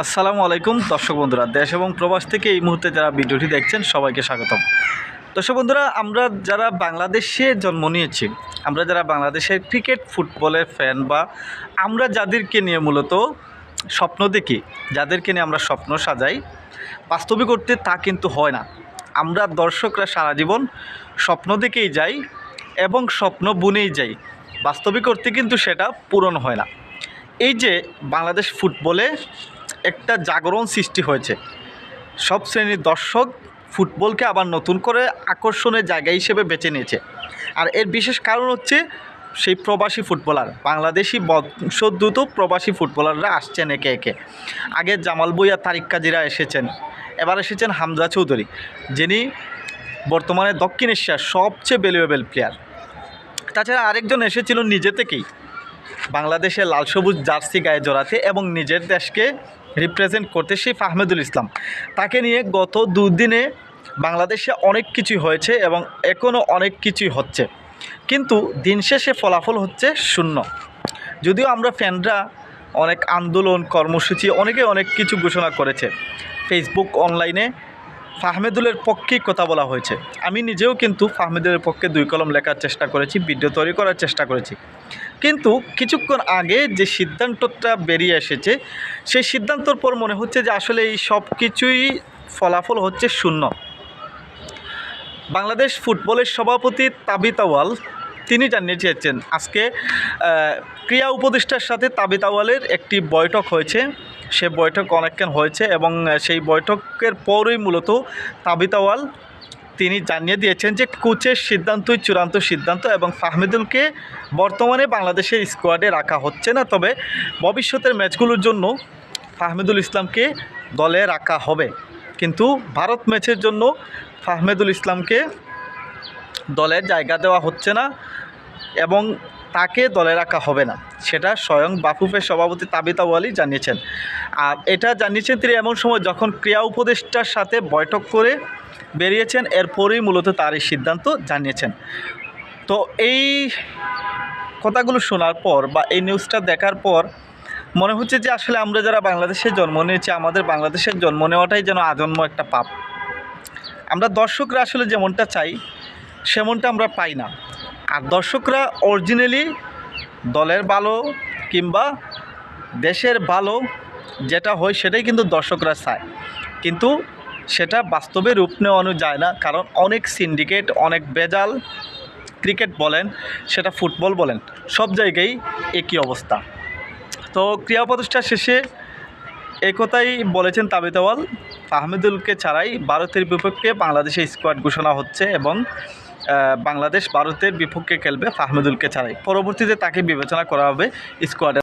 আসসালামু আলাইকুম। দর্শক বন্ধুরা, দেশ এবং প্রবাস থেকে এই মুহূর্তে যারা ভিডিওটি দেখছেন, সবাইকে স্বাগতম। দর্শক বন্ধুরা, আমরা যারা বাংলাদেশে জন্ম নিয়েছি, আমরা যারা বাংলাদেশের ক্রিকেট ফুটবলের ফ্যান বা আমরা যাদেরকে নিয়ে মূলত স্বপ্ন দেখি, যাদেরকে নিয়ে আমরা স্বপ্ন সাজাই, বাস্তবিক করতে তা কিন্তু হয় না। আমরা দর্শকরা সারা জীবন স্বপ্ন দেখেই যাই এবং স্বপ্ন বুনেই যাই। বাস্তবিক করতে কিন্তু সেটা পূরণ হয় না। এই যে বাংলাদেশ ফুটবলে একটা জাগরণ সৃষ্টি হয়েছে। সব শ্রেণির দর্শক ফুটবলকে আবার নতুন করে আকর্ষণের জায়গা হিসেবে বেছে নিয়েছে। আর এর বিশেষ কারণ হচ্ছে সেই প্রবাসী ফুটবলার, বাংলাদেশি বংশোদ্ভূত প্রবাসী ফুটবলাররা আসছেন একে একে। আগে জামাল বইয়া তারিক কাজিরা এসেছেন। এবার এসেছেন হামজা চৌধুরী, যিনি বর্তমানে দক্ষিণ এশিয়ার সবচেয়ে ভ্যালুয়েবল প্লেয়ার তাছাড়া আরেকজন এসেছিল নিজে থেকেই, বাংলাদেশের লাল সবুজ জার্সি গায়ে জড়াতে এবং নিজের দেশকে রিপ্রেজেন্ট করতে সেই ফাহমেদুল ইসলাম। তাকে নিয়ে গত দুদিনে বাংলাদেশে অনেক কিছুই হয়েছে এবং এখনও অনেক কিছুই হচ্ছে। কিন্তু দিন শেষে ফলাফল হচ্ছে শূন্য। যদিও আমরা ফ্যানরা অনেক আন্দোলন, কর্মসূচি, অনেকে অনেক কিছু ঘোষণা করেছে। ফেসবুক অনলাইনে ফাহমেদুলের পক্ষেই কথা বলা হয়েছে। আমি নিজেও কিন্তু ফাহমেদুলের পক্ষে দুই কলম লেখার চেষ্টা করেছি, ভিডিও তৈরি করার চেষ্টা করেছি। কিন্তু কিছুক্ষণ আগে যে সিদ্ধান্তটা বেরিয়ে এসেছে সেই সিদ্ধান্তর পর মনে হচ্ছে যে আসলে এই সব কিছুই ফলাফল হচ্ছে শূন্য। বাংলাদেশ ফুটবলের সভাপতি তাবিত আওয়াল তিনি জানিয়েছেন আজকে আহ, ক্রীড়া উপদেষ্টার সাথে তাবিত আওয়ালের একটি বৈঠক হয়েছে। সে বৈঠক অনেকক্ষণ হয়েছে এবং সেই বৈঠকের পরই মূলত তাবিত আওয়াল তিনি জানিয়ে দিয়েছেন যে কোচের সিদ্ধান্তই চূড়ান্ত সিদ্ধান্ত এবং ফাহমিদুলকে বর্তমানে বাংলাদেশের স্কোয়াডে রাখা হচ্ছে না। তবে ভবিষ্যতের ম্যাচগুলোর জন্য ফাহমিদুল ইসলামকে দলে রাখা হবে। কিন্তু ভারত ম্যাচের জন্য ফাহমেদুল ইসলামকে দলে জায়গা দেওয়া হচ্ছে না এবং তাকে দলে রাখা হবে না, সেটা স্বয়ং বাফুফের সভাপতি তাবিতা ওয়ালি জানিয়েছেন। আর এটা জানিয়েছেন তিনি এমন সময় যখন ক্রীড়া উপদেষ্টার সাথে বৈঠক করে বেরিয়েছেন, এরপরেই মূলত তার এই সিদ্ধান্ত জানিয়েছেন। তো এই কথাগুলো শোনার পর বা এই নিউজটা দেখার পর মনে হচ্ছে যে আসলে আমরা যারা বাংলাদেশে জন্ম নিয়েছি, আমাদের বাংলাদেশের জন্ম নেওয়াটাই যেন আজন্ম একটা পাপ। আমরা দর্শকরা আসলে যেমনটা চাই, সেমনটা আমরা পাই না। আর দর্শকরা অরিজিনালি দলের ভালো কিংবা দেশের ভালো যেটা হয় সেটাই কিন্তু দর্শকরা চায়। কিন্তু সেটা বাস্তবে রূপ নেওয়ানো যায় না, কারণ অনেক সিন্ডিকেট, অনেক বেজাল ক্রিকেট বলেন, সেটা ফুটবল বলেন, সব জায়গায় একই অবস্থা। তো ক্রীড়া প্রতিষ্ঠা শেষে একথাই বলেছেন তাবিতাওয়াল আহমেদুলকে ছাড়াই ভারতের বিপক্ষে বাংলাদেশে স্কোয়াড ঘোষণা হচ্ছে এবং বাংলাদেশ ভারতের বিপক্ষে খেলবে ফাহমেদুলকে ছাড়াই। পরবর্তীতে তাকে বিবেচনা করা হবে স্কোয়াডে।